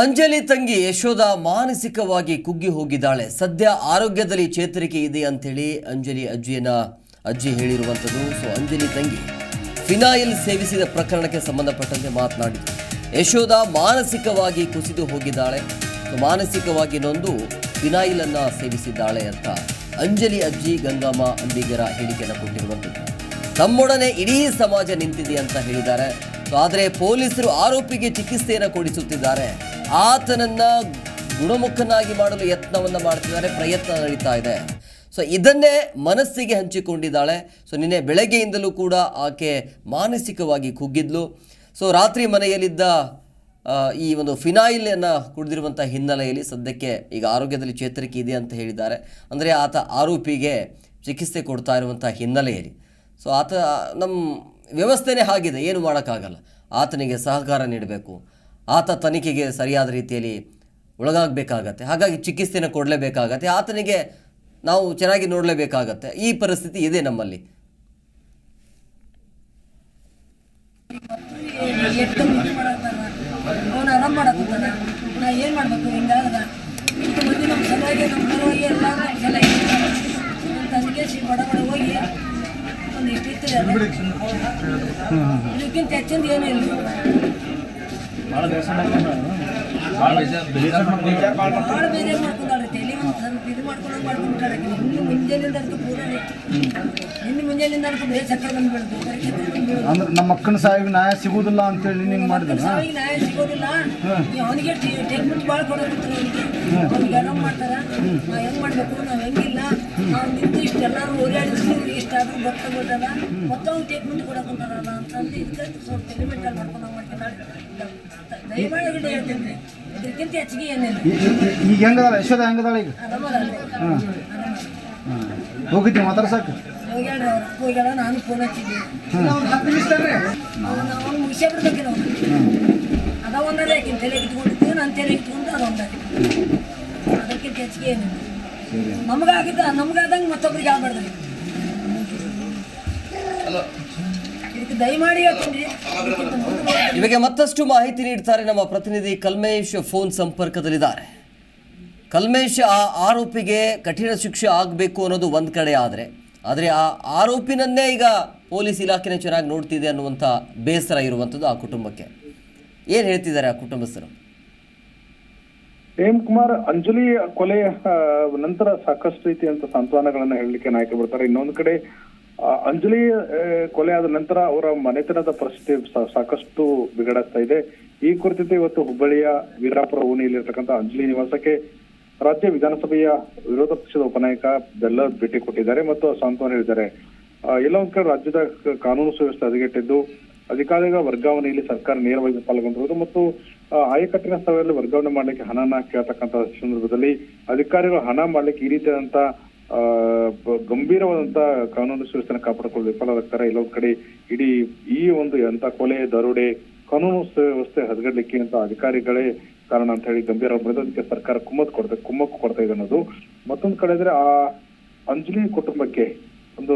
ಅಂಜಲಿ ತಂಗಿ ಯಶೋಧ ಮಾನಸಿಕವಾಗಿ ಕುಗ್ಗಿ ಹೋಗಿದ್ದಾಳೆ. ಸದ್ಯ ಆರೋಗ್ಯದಲ್ಲಿ ಚೇತರಿಕೆ ಇದೆ ಅಂಥೇಳಿ ಅಂಜಲಿ ಅಜ್ಜಿಯನ್ನ ಅಜ್ಜಿ ಹೇಳಿರುವಂಥದ್ದು. ಸೊ ಅಂಜಲಿ ತಂಗಿ ಫಿನಾಯಿಲ್ ಸೇವಿಸಿದ ಪ್ರಕರಣಕ್ಕೆ ಸಂಬಂಧಪಟ್ಟಂತೆ ಮಾತನಾಡಿದ್ರು. ಯಶೋಧ ಮಾನಸಿಕವಾಗಿ ಕುಸಿದು ಹೋಗಿದ್ದಾಳೆ. ಮಾನಸಿಕವಾಗಿ ನೊಂದು ಫಿನಾಯಿಲ್ ಅನ್ನ ಸೇವಿಸಿದ್ದಾಳೆ ಅಂತ ಅಂಜಲಿ ಅಜ್ಜಿ ಗಂಗಾಮ ಅಂಬಿಗರ ಹೇಳಿಕೆಯನ್ನು ಕೊಟ್ಟಿರುವಂಥದ್ದು. ತಮ್ಮೊಡನೆ ಇಡೀ ಸಮಾಜ ನಿಂತಿದೆ ಅಂತ ಹೇಳಿದ್ದಾರೆ. ಆದರೆ ಪೊಲೀಸರು ಆರೋಪಿಗೆ ಚಿಕಿತ್ಸೆಯನ್ನು ಕೊಡಿಸುತ್ತಿದ್ದಾರೆ. ಆತನನ್ನ ಗುಣಮುಖನಾಗಿ ಮಾಡಲು ಯತ್ನವನ್ನು ಮಾಡ್ತಿದ್ದಾರೆ, ಪ್ರಯತ್ನ ನಡೀತಾ ಇದೆ. ಸೊ ಇದನ್ನೇ ಮನಸ್ಸಿಗೆ ಹಂಚಿಕೊಂಡಿದ್ದಾಳೆ. ಸೊ ನಿನ್ನೆ ಬೆಳಗ್ಗೆಯಿಂದಲೂ ಕೂಡ ಆಕೆ ಮಾನಸಿಕವಾಗಿ ಕುಗ್ಗಿದ್ಲು. ಸೊ ರಾತ್ರಿ ಮನೆಯಲ್ಲಿದ್ದ ಈ ಒಂದು ಫಿನಾಯಿಲನ್ನು ಕುಡಿದಿರುವಂಥ ಹಿನ್ನೆಲೆಯಲ್ಲಿ ಸದ್ಯಕ್ಕೆ ಈಗ ಆರೋಗ್ಯದಲ್ಲಿ ಚೇತರಿಕೆ ಇದೆ ಅಂತ ಹೇಳಿದ್ದಾರೆ. ಅಂದರೆ ಆತ ಆರೋಪಿಗೆ ಚಿಕಿತ್ಸೆ ಕೊಡ್ತಾ ಇರುವಂಥ ಹಿನ್ನೆಲೆಯಲ್ಲಿ. ಸೊ ಆತ, ನಮ್ಮ ವ್ಯವಸ್ಥೆನೇ ಆಗಿದೆ ಏನು ಮಾಡೋಕ್ಕಾಗಲ್ಲ. ಆತನಿಗೆ ಸಹಕಾರ ನೀಡಬೇಕು. ಆತ ತನಿಖೆಗೆ ಸರಿಯಾದ ರೀತಿಯಲ್ಲಿ ಒಳಗಾಗಬೇಕಾಗತ್ತೆ. ಹಾಗಾಗಿ ಚಿಕಿತ್ಸೆನ ಕೊಡಲೇಬೇಕಾಗತ್ತೆ. ಆತನಿಗೆ ನಾವು ಚೆನ್ನಾಗಿ ನೋಡಲೇಬೇಕಾಗತ್ತೆ. ಈ ಪರಿಸ್ಥಿತಿ ಇದೆ ನಮ್ಮಲ್ಲಿ. ಹೋಗಿ ಹೆಚ್ಚಿಂದ ಏನೂ ಇಲ್ಲ ಭಾಳ ಬೇಜಾರು ಮಾಡ್ಕೊಂಡಾಳ್ರಿ ತಲೆ ಒಂದು ಸ್ವಲ್ಪ ಇದು ಮಾಡ್ಕೊಂಡು ಮಾಡ್ಕೊಂಡ್ಬಿಟ್ಟಾರೆ ಇನ್ನು ಮುಂಜಾನೆಯಿಂದ ಅದಕ್ಕೆ ಪೂರ ಇನ್ನು ಮುಂಜಾನೆಯಿಂದ ಅದಕ್ಕೆ ಬೇರೆ ಚಕ್ರ ಬಂದ್ಬಿಡ್ತು ಬರೀ ಚಕ್ರ ಬಂದ್ಬಿಡ್ತು ಅಂದ್ರೆ ನಮ್ಮ ಅಕ್ಕನ ಸಾವಿಗೆ ನ್ಯಾಯ ಸಿಗುದಿಲ್ಲ ಅಂತೇಳಿ ನಿಂಗೆ ಮಾಡಿದ್ರೆ? ಸಾವಿಗೆ ನ್ಯಾಯ ಸಿಗೋದಿಲ್ಲ. ಅವನಿಗೆ ಟ್ರೀಟ್ಮೆಂಟ್ ಭಾಳ ಕೊಡೋದಿತ್ತು ಅವ್ನಿಗೆ ಆರಾಮ್ ಮಾಡ್ತಾರೆ. ನಾವು ಹೆಂಗ್ ಮಾಡಬೇಕು? ನಾವು ಹೆಂಗಿಲ್ಲ. ನಾವು ನಿಂತು ಇಷ್ಟು ಎಲ್ಲರೂ ಇಷ್ಟಾದ್ರೂ ಮತ್ತೆ ಟ್ರೀಟ್ಮೆಂಟ್ ಕೊಡಕ್ಕೆ ಅಂತಂದು ಇದಕ್ಕೆ ಸ್ವಲ್ಪ ಟೆಲಿಮೆಂಟಲ್ ಮಾಡ್ಕೊಂಡು ನಾವು ಹೇಳ್ತೀನಿ ಇದಕ್ಕಿಂತ ಹೆಚ್ಚಿಗೆ ಏನಿಲ್ಲ ಈಗ ಹೆಂಗದಾಳ? ಯಶೋದ ಹೆಂಗದಾಳ ಈಗ? ಹೋಗಿದ್ದೆ ಹಾಂ. ಸಾಕು ಹೋಗ್ಯಾಳ ನಾನು ಫೋನ್ ಹಚ್ಚಿದ್ದೆ ಅವನು ಅವನು ಮುಗಿಸೇ ಬಿಡ್ಬೇಕಿಲ್ಲ ಅವನು ಅದ ಒಂದರೆ ಆಕಿನ ತಲೆ ಇಟ್ಕೊಂಡಿದ್ದು ನನ್ನ ತಲೆ ಇಟ್ಕೊಂಡು ಅದು ಒಂದೇ ಅದಕ್ಕಿಂತ ಹೆಚ್ಚಿಗೆ ಏನಿಲ್ಲ ನಮಗಾಗಿದ್ದ ನಮಗಾದಂಗೆ ಮತ್ತೊಬ್ರಿಗೆ ಆಗ್ಬಾರ್ದು. ದಯಮಾಡಿ ಹೇಳ್ತೀನಿ ಬಗ್ಗೆ ಮತ್ತಷ್ಟು ಮಾಹಿತಿ ನೀಡ್ತಾರೆ ನಮ್ಮ ಪ್ರತಿನಿಧಿ ಕಲ್ಮೇಶ್ ಫೋನ್ ಸಂಪರ್ಕದಲ್ಲಿದ್ದಾರೆ. ಕಲ್ಮೇಶ್ ಆ ಆರೋಪಿಗೆ ಕಠಿಣ ಶಿಕ್ಷೆ ಆಗಬೇಕು ಅನ್ನೋದು ಒಂದ್ ಕಡೆ ಆದರೆ. ಆದರೆ ಆ ಆರೋಪಿನನ್ನೇ ಈಗ ಪೊಲೀಸ್ ಇಲಾಖೆನೇ ಚೆನ್ನಾಗಿ ನೋಡ್ತಿದೆ ಅನ್ನುವಂಥ ಬೇಸರ ಇರುವಂಥದ್ದು ಆ ಕುಟುಂಬಕ್ಕೆ. ಏನ್ ಹೇಳ್ತಿದ್ದಾರೆ ಆ ಕುಟುಂಬಸ್ಥರು? ಪ್ರೇಮ್ ಕುಮಾರ್ ಅಂಜಲಿ ಕೊಲೆ ನಂತರ ಸಾಕಷ್ಟು ರೀತಿಯಂತ ಸಾಂತ್ವನಗಳನ್ನ ಹೇಳಲಿಕ್ಕೆ ನಾಯಕ ಬರ್ತಾರೆ. ಇನ್ನೊಂದು ಕಡೆ ಅಂಜಲಿ ಕೊಲೆ ಆದ ನಂತರ ಅವರ ಮನೆತನದ ಪರಿಸ್ಥಿತಿ ಸಾಕಷ್ಟು ಬಿಗಡಾಗ್ತಾ ಇದೆ. ಈ ಕುರಿತಂತೆ ಇವತ್ತು ಹುಬ್ಬಳ್ಳಿಯ ವೀರಾಪುರ ಓಣಿಯಲ್ಲಿರ್ತಕ್ಕಂಥ ಅಂಜಲಿ ನಿವಾಸಕ್ಕೆ ರಾಜ್ಯ ವಿಧಾನಸಭೆಯ ವಿರೋಧ ಪಕ್ಷದ ಉಪನಾಯಕ ಬೆಲ್ಲ ಭೇಟಿ ಕೊಟ್ಟಿದ್ದಾರೆ ಮತ್ತು ಸಾಂತ್ವನ ಹೇಳಿದ್ದಾರೆ. ಎಲ್ಲ ಒಂದ್ ಕಡೆ ರಾಜ್ಯದ ಕಾನೂನು ಸುವ್ಯವಸ್ಥೆ ಹದಗೆಟ್ಟಿದ್ದು ಅಧಿಕಾರಿಗಳ ವರ್ಗಾವಣೆಯಲ್ಲಿ ಸರ್ಕಾರ ನೇರವಾಗಿ ಪಾಲ್ಗೊಂಡಿರುವುದು ಮತ್ತು ಆಯಕಟ್ಟಿನ ಸ್ಥಳದಲ್ಲಿ ವರ್ಗಾವಣೆ ಮಾಡಲಿಕ್ಕೆ ಹಣನ ಕೇಳತಕ್ಕಂತ ಸಂದರ್ಭದಲ್ಲಿ ಅಧಿಕಾರಿಗಳು ಹಣ ಮಾಡ್ಲಿಕ್ಕೆ ಈ ರೀತಿಯಾದಂತ ಆ, ಬ- ಗಂಭೀರವಾದಂತ ಕಾನೂನು ಸುವ್ಯವಸ್ಥೆನ ಕಾಪಾಡಿಕೊಳ್ಳಲು ವಿಫಲರಾಗ್ತಾರೆ ಇಲ್ಲೊಂದ್ ಕಡೆ ಇಡೀ ಈ ಒಂದು ಎಂತ ಕೊಲೆ, ದರೋಡೆ, ಕಾನೂನು ಸುವ್ಯವಸ್ಥೆ ಹದಗಡ್ಲಿಕ್ಕೆ ಅಂತ ಅಧಿಕಾರಿಗಳೇ ಕಾರಣ ಅಂತ ಹೇಳಿ ಗಂಭೀರ ಅದಕ್ಕೆ ಸರ್ಕಾರ ಕುಮ್ಮತ್ ಕೊಡ್ತಾ, ಕುಮ್ಮಕ್ಕು ಕೊಡ್ತಾ ಇದೆ ಅನ್ನೋದು. ಮತ್ತೊಂದು ಕಡೆ ಇದ್ರೆ ಆ ಅಂಜಲಿ ಕುಟುಂಬಕ್ಕೆ ಒಂದು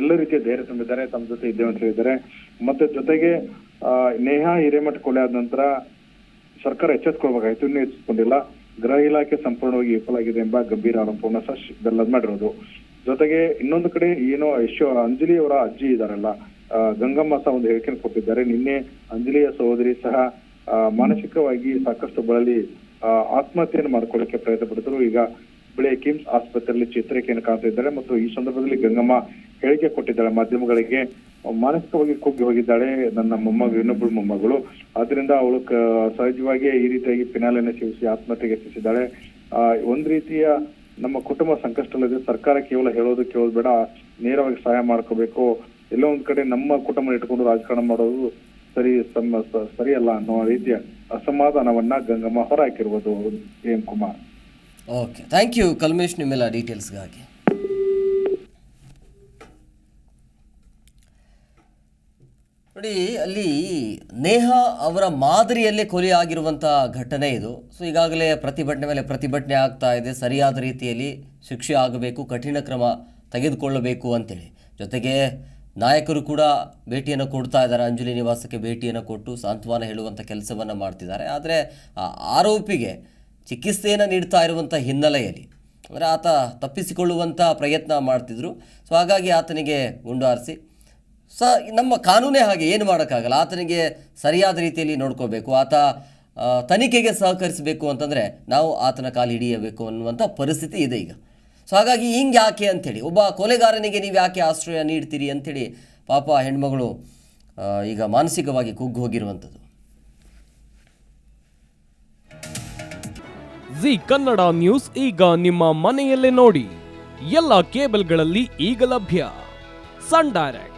ಎಲ್ಲ ರೀತಿಯ ಧೈರ್ಯ ತುಂಬಿದ್ದಾರೆ, ತಮ್ಮ ಜೊತೆ ಇದ್ದೇವೆ ಅಂತ ಹೇಳಿದ್ದಾರೆ. ಮತ್ತೆ ಜೊತೆಗೆ ನೇಹಾ ಹಿರೇಮಠ ಕೊಲೆ ಆದ ನಂತರ ಸರ್ಕಾರ ಎಚ್ಚೆತ್ಕೊಳ್ಬೇಕಾಯ್ತು ಇನ್ನೂ ಎಚ್ಚೆತ್ಕೊಂಡಿಲ್ಲ. ಗೃಹ ಇಲಾಖೆ ಸಂಪೂರ್ಣವಾಗಿ ವಿಫಲಾಗಿದೆ ಎಂಬ ಗಂಭೀರ ಆರೋಪವನ್ನು ಸಹ ಬೆಲ್ಲದ್ ಮಾಡಿರೋದು. ಜೊತೆಗೆ ಇನ್ನೊಂದು ಕಡೆ ಏನೋ ಯಶೋ, ಅಂಜಲಿ ಅವರ ಅಜ್ಜಿ ಇದಾರಲ್ಲ ಗಂಗಮ್ಮ ಸಹ ಒಂದು ಹೇಳಿಕೆಯನ್ನು ಕೊಟ್ಟಿದ್ದಾರೆ. ನಿನ್ನೆ ಅಂಜಲಿಯ ಸಹೋದರಿ ಸಹ ಮಾನಸಿಕವಾಗಿ ಸಾಕಷ್ಟು ಬಳಲಿ ಆತ್ಮಹತ್ಯೆಯನ್ನು ಮಾಡ್ಕೊಳ್ಳಿಕ್ಕೆ ಪ್ರಯತ್ನ ಪಡಿದ್ರು ಈಗ ಬೆಳೆ ಕಿಮ್ಸ್ ಆಸ್ಪತ್ರೆಯಲ್ಲಿ ಚೇತರಿಕೆಯನ್ನು ಕಾಣ್ತಾ ಇದ್ದಾರೆ ಮತ್ತು ಈ ಸಂದರ್ಭದಲ್ಲಿ ಗಂಗಮ್ಮ ಹೇಳಿಕೆ ಕೊಟ್ಟಿದ್ದಾಳೆ ಮಾಧ್ಯಮಗಳಿಗೆ, ಮಾನಸಿಕವಾಗಿ ಕುಗ್ಗಿ ಹೋಗಿದ್ದಾಳೆ ನನ್ನ ಮೊಮ್ಮಗ ಇನ್ನೊಬ್ಬಳು ಮೊಮ್ಮಗಳು. ಆದ್ರಿಂದ ಅವಳು ಕ- ಸಹಜವಾಗಿ ಈ ರೀತಿಯಾಗಿ ಪಿನಾಲೆಯನ್ನು ಸೇವಿಸಿ ಆತ್ಮಹತ್ಯೆಗೆ ಯತ್ನಿಸಿದ್ದಾಳೆ. ಒಂದ್ ರೀತಿಯ ನಮ್ಮ ಕುಟುಂಬ ಸಂಕಷ್ಟದಲ್ಲಿದೆ ಸರ್ಕಾರ ಕೇವಲ ಹೇಳೋದು ಕೇಳೋದು ಬೇಡ, ನೇರವಾಗಿ ಸಹಾಯ ಮಾಡ್ಕೋಬೇಕು. ಎಲ್ಲೋ ಒಂದ್ ಕಡೆ ನಮ್ಮ ಕುಟುಂಬ ಇಟ್ಕೊಂಡು ರಾಜಕಾರಣ ಮಾಡೋದು ಸರಿ ಸರಿಯಲ್ಲ ಅನ್ನೋ ರೀತಿಯ ಅಸಮಾಧಾನವನ್ನ Gangamma ಹೊರಹಾಕಿರುವುದು M Kumar. Okay thank you Kalmesh ನಿಮ್ಮೆಲ್ಲ ಡೀಟೇಲ್ಸ್ಗಾಗಿ ನೋಡಿ, ಅಲ್ಲಿ ನೇಹ ಅವರ ಮಾದರಿಯಲ್ಲೇ ಕೊಲೆ ಆಗಿರುವಂಥ ಘಟನೆ ಇದು. ಸೊ ಈಗಾಗಲೇ ಪ್ರತಿಭಟನೆ ಮೇಲೆ ಪ್ರತಿಭಟನೆ ಆಗ್ತಾ ಇದೆ. ಸರಿಯಾದ ರೀತಿಯಲ್ಲಿ ಶಿಕ್ಷೆ ಆಗಬೇಕು, ಕಠಿಣ ಕ್ರಮ ತೆಗೆದುಕೊಳ್ಳಬೇಕು ಅಂತೇಳಿ. ಜೊತೆಗೆ ನಾಯಕರು ಕೂಡ ಭೇಟಿಯನ್ನು ಕೊಡ್ತಾ ಇದ್ದಾರೆ. ಅಂಜಲಿ ನಿವಾಸಕ್ಕೆ ಭೇಟಿಯನ್ನು ಕೊಟ್ಟು ಸಾಂತ್ವನ ಹೇಳುವಂಥ ಕೆಲಸವನ್ನು ಮಾಡ್ತಿದ್ದಾರೆ. ಆದರೆ ಆರೋಪಿಗೆ ಚಿಕಿತ್ಸೆಯನ್ನು ನೀಡ್ತಾ ಇರುವಂಥ ಹಿನ್ನೆಲೆಯಲ್ಲಿ, ಅಂದರೆ ಆತ ತಪ್ಪಿಸಿಕೊಳ್ಳುವಂಥ ಪ್ರಯತ್ನ ಮಾಡ್ತಿದ್ರು. ಸೊ ಹಾಗಾಗಿ ಆತನಿಗೆ ಗುಂಡು ಹಾರಿಸಿ ಸ, ನಮ್ಮ ಕಾನೂನೇ ಹಾಗೆ ಏನು ಮಾಡೋಕ್ಕಾಗಲ್ಲ. ಆತನಿಗೆ ಸರಿಯಾದ ರೀತಿಯಲ್ಲಿ ನೋಡ್ಕೋಬೇಕು. ಆತ ತನಿಖೆಗೆ ಸಹಕರಿಸಬೇಕು ಅಂತಂದರೆ ನಾವು ಆತನ ಕಾಲು ಹಿಡಿಯಬೇಕು ಅನ್ನುವಂಥ ಪರಿಸ್ಥಿತಿ ಇದೆ ಈಗ. ಸೊ ಹಾಗಾಗಿ ಹಿಂಗೆ ಯಾಕೆ ಅಂಥೇಳಿ ಒಬ್ಬ ಕೊಲೆಗಾರನಿಗೆ ನೀವು ಯಾಕೆ ಆಶ್ರಯ ನೀಡ್ತೀರಿ ಅಂಥೇಳಿ ಪಾಪ ಹೆಣ್ಮಗಳು ಈಗ ಮಾನಸಿಕವಾಗಿ ಕುಗ್ಗು ಹೋಗಿರುವಂಥದ್ದು ಜಿ ಕನ್ನಡ ನ್ಯೂಸ್ ಈಗ ನಿಮ್ಮ ಮನೆಯಲ್ಲೇ ನೋಡಿ. ಎಲ್ಲ ಕೇಬಲ್ಗಳಲ್ಲಿ ಈಗ ಲಭ್ಯ. Sun Direct.